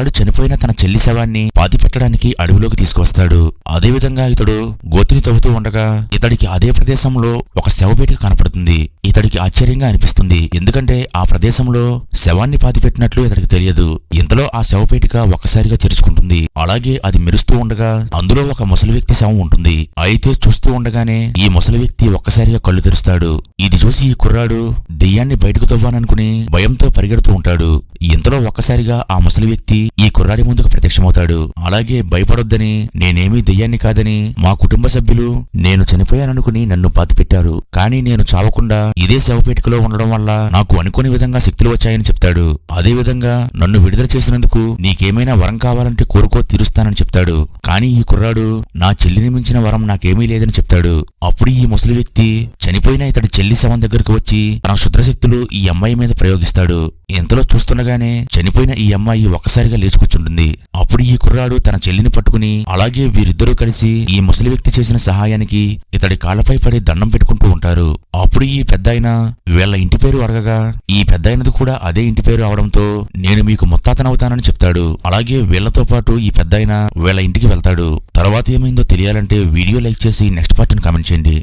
కుర్రాడు చనిపోయిన తన చెల్లి శవాన్ని పాతి పెట్టడానికి అడవిలోకి తీసుకువస్తాడు. అదేవిధంగా ఇతడు గోతిని తవ్వుతూ ఉండగా ఇతడికి అదే ప్రదేశంలో ఒక శవపేటిక కనపడుతుంది. ఇతడికి ఆశ్చర్యంగా అనిపిస్తుంది. ఎందుకంటే ఆ ప్రదేశంలో శవాన్ని పాతిపెట్టినట్లు ఇతడికి తెలియదు. ఇంతలో ఆ శవపేటిక ఒక్కసారిగా తెరుచుకుంటుంది. అలాగే అది మెరుస్తూ ఉండగా అందులో ఒక ముసలి వ్యక్తి శవం ఉంటుంది. అయితే చూస్తూ ఉండగానే ఈ ముసలి వ్యక్తి ఒక్కసారిగా కళ్ళు తెరుస్తాడు. ఇది చూసి ఈ కుర్రాడు దెయ్యాన్ని బయటకు తవ్వాననుకుని భయంతో పరిగెడుతూ ఉంటాడు. ఇంతలో ఒక్కసారిగా ఆ ముసలి వ్యక్తి ఈ కుర్రాడి ముందుకు ప్రత్యక్షమవుతాడు. అలాగే భయపడొద్దని నేనేమీ దెయ్యాన్ని కాదని మా కుటుంబ సభ్యులు నేను చనిపోయాననుకుని నన్ను పాతిపెట్టారు కానీ నేను చావకుండా ఇదే శవపేటికలో ఉండడం వల్ల నాకు అనుకోని విధంగా శక్తులు వచ్చాయని చెప్తాడు. అదే విధంగా నన్ను విడుదల చేసినందుకు నీకేమైనా వరం కావాలంటే కోరుకో తీరుస్తానని చెప్తాడు. కానీ ఈ కుర్రాడు నా చెల్లిని మించిన వరం నాకేమీ లేదని చెప్తాడు. అప్పుడు ఈ ముసలి వ్యక్తి చనిపోయిన ఇతడి చెల్లి శవం దగ్గరకు వచ్చి తన క్షుద్రశక్తులు ఈ అమ్మాయి మీద ప్రయోగిస్తాడు. ఇంతలో చూస్తుండగానే చనిపోయిన ఈ అమ్మాయి ఒక్కసారిగా లేచుకూర్చుంటుంది అప్పుడు ఈ కుర్రాడు తన చెల్లిని పట్టుకుని అలాగే వీరిద్దరూ కలిసి ఈ ముసలి వ్యక్తి చేసిన సహాయానికి ఇతడి కాళ్ళపై పడి దండం పెట్టుకుంటూ ఉంటారు. అప్పుడు ఈ పెద్దాయన వీళ్ళ ఇంటి పేరు అడగగా ఈ పెద్దాయనది కూడా అదే ఇంటి పేరు అవడంతో నేను మీకు ముత్తాతనవుతానని చెప్తాడు. అలాగే వీళ్ళతో పాటు ఈ పెద్దాయన వీళ్ళ ఇంటికి వెళ్తాడు. తర్వాత ఏమైందో తెలియాలంటే వీడియో లైక్ చేసి నెక్స్ట్ పార్ట్ని కామెంట్ చేయండి.